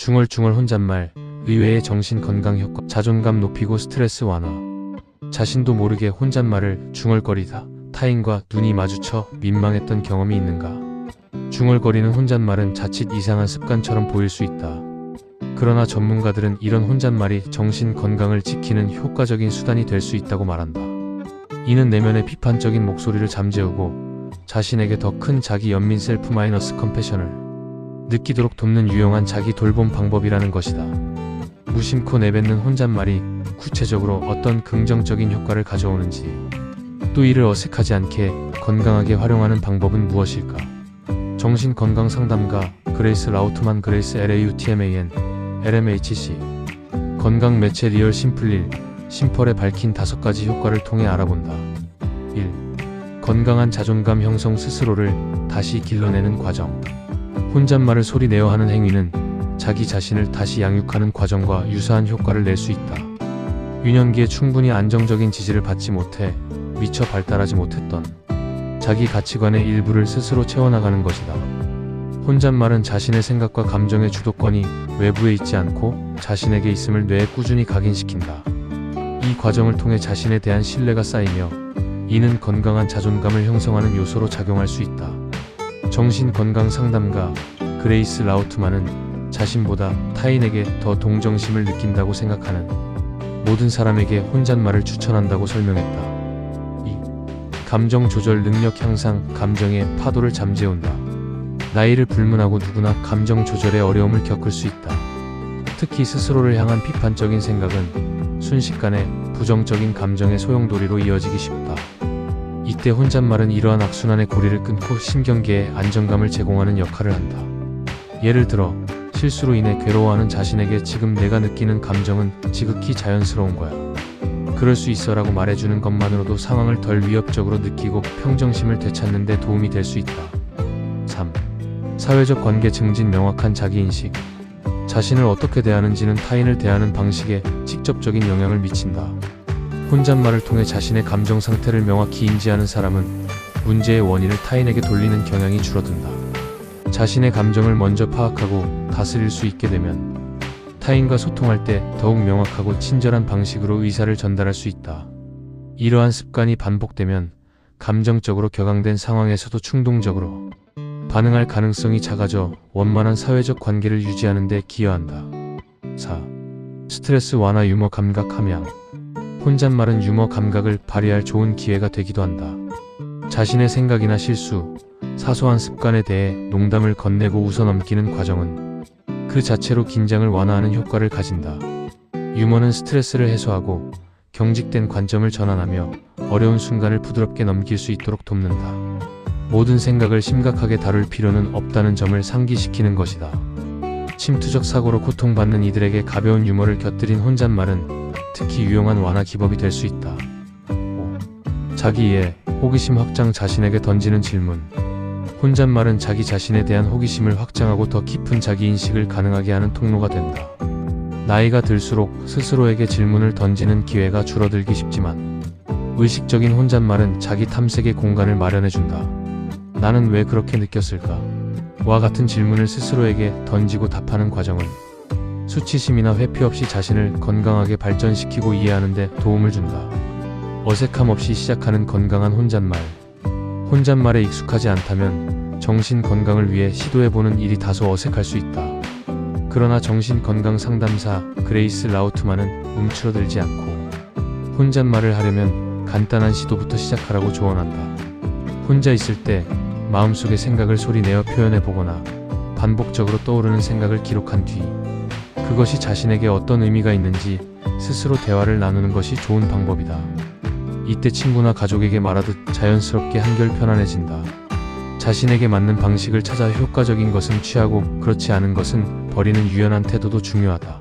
중얼중얼 혼잣말, 의외의 정신 건강 효과, 자존감 높이고 스트레스 완화. 자신도 모르게 혼잣말을 중얼거리다 타인과 눈이 마주쳐 민망했던 경험이 있는가? 중얼거리는 혼잣말은 자칫 이상한 습관처럼 보일 수 있다. 그러나 전문가들은 이런 혼잣말이 정신 건강을 지키는 효과적인 수단이 될 수 있다고 말한다. 이는 내면의 비판적인 목소리를 잠재우고 자신에게 더 큰 자기 연민 셀프 마이너스 컴패션을 느끼도록 돕는 유용한 자기 돌봄 방법이라는 것이다. 무심코 내뱉는 혼잣말이 구체적으로 어떤 긍정적인 효과를 가져오는지 또 이를 어색하지 않게 건강하게 활용하는 방법은 무엇일까? 정신건강 상담가 그레이스 라우트만 그레이스 LAUTMAN LMHC 건강 매체 리얼 심플릴 심펄에 밝힌 다섯 가지 효과를 통해 알아본다. 1. 건강한 자존감 형성 스스로를 다시 길러내는 과정. 혼잣말을 소리내어 하는 행위는 자기 자신을 다시 양육하는 과정과 유사한 효과를 낼 수 있다. 유년기에 충분히 안정적인 지지를 받지 못해 미처 발달하지 못했던 자기 가치관의 일부를 스스로 채워나가는 것이다. 혼잣말은 자신의 생각과 감정의 주도권이 외부에 있지 않고 자신에게 있음을 뇌에 꾸준히 각인시킨다. 이 과정을 통해 자신에 대한 신뢰가 쌓이며 이는 건강한 자존감을 형성하는 요소로 작용할 수 있다. 정신건강 상담가 그레이스 라우트만은 자신보다 타인에게 더 동정심을 느낀다고 생각하는 모든 사람에게 혼잣말을 추천한다고 설명했다. 2. 감정 조절 능력 향상 감정의 파도를 잠재운다. 나이를 불문하고 누구나 감정 조절에 어려움을 겪을 수 있다. 특히 스스로를 향한 비판적인 생각은 순식간에 부정적인 감정의 소용돌이로 이어지기 쉽다. 이때 혼잣말은 이러한 악순환의 고리를 끊고 신경계에 안정감을 제공하는 역할을 한다. 예를 들어, 실수로 인해 괴로워하는 자신에게 지금 내가 느끼는 감정은 지극히 자연스러운 거야. 그럴 수 있어 라고 말해주는 것만으로도 상황을 덜 위협적으로 느끼고 평정심을 되찾는 데 도움이 될 수 있다. 3. 사회적 관계 증진 명확한 자기인식. 자신을 어떻게 대하는지는 타인을 대하는 방식에 직접적인 영향을 미친다. 혼잣말을 통해 자신의 감정 상태를 명확히 인지하는 사람은 문제의 원인을 타인에게 돌리는 경향이 줄어든다. 자신의 감정을 먼저 파악하고 다스릴 수 있게 되면 타인과 소통할 때 더욱 명확하고 친절한 방식으로 의사를 전달할 수 있다. 이러한 습관이 반복되면 감정적으로 격앙된 상황에서도 충동적으로 반응할 가능성이 작아져 원만한 사회적 관계를 유지하는 데 기여한다. 4. 스트레스 완화 유머 감각 함양 혼잣말은 유머 감각을 발휘할 좋은 기회가 되기도 한다. 자신의 생각이나 실수, 사소한 습관에 대해 농담을 건네고 웃어넘기는 과정은 그 자체로 긴장을 완화하는 효과를 가진다. 유머는 스트레스를 해소하고 경직된 관점을 전환하며 어려운 순간을 부드럽게 넘길 수 있도록 돕는다. 모든 생각을 심각하게 다룰 필요는 없다는 점을 상기시키는 것이다. 침투적 사고로 고통받는 이들에게 가벼운 유머를 곁들인 혼잣말은 특히 유용한 완화 기법이 될 수 있다. 5. 자기 이해, 호기심 확장 자신에게 던지는 질문. 혼잣말은 자기 자신에 대한 호기심을 확장하고 더 깊은 자기 인식을 가능하게 하는 통로가 된다. 나이가 들수록 스스로에게 질문을 던지는 기회가 줄어들기 쉽지만 의식적인 혼잣말은 자기 탐색의 공간을 마련해준다. 나는 왜 그렇게 느꼈을까? 와 같은 질문을 스스로에게 던지고 답하는 과정은 수치심이나 회피 없이 자신을 건강하게 발전시키고 이해하는 데 도움을 준다. 어색함 없이 시작하는 건강한 혼잣말. 혼잣말에 익숙하지 않다면 정신 건강을 위해 시도해보는 일이 다소 어색할 수 있다. 그러나 정신 건강 상담사 그레이스 라우트만은 움츠러들지 않고 혼잣말을 하려면 간단한 시도부터 시작하라고 조언한다. 혼자 있을 때 마음속의 생각을 소리내어 표현해 보거나 반복적으로 떠오르는 생각을 기록한 뒤 그것이 자신에게 어떤 의미가 있는지 스스로 대화를 나누는 것이 좋은 방법이다. 이때 친구나 가족에게 말하듯 자연스럽게 한결 편안해진다. 자신에게 맞는 방식을 찾아 효과적인 것은 취하고 그렇지 않은 것은 버리는 유연한 태도도 중요하다.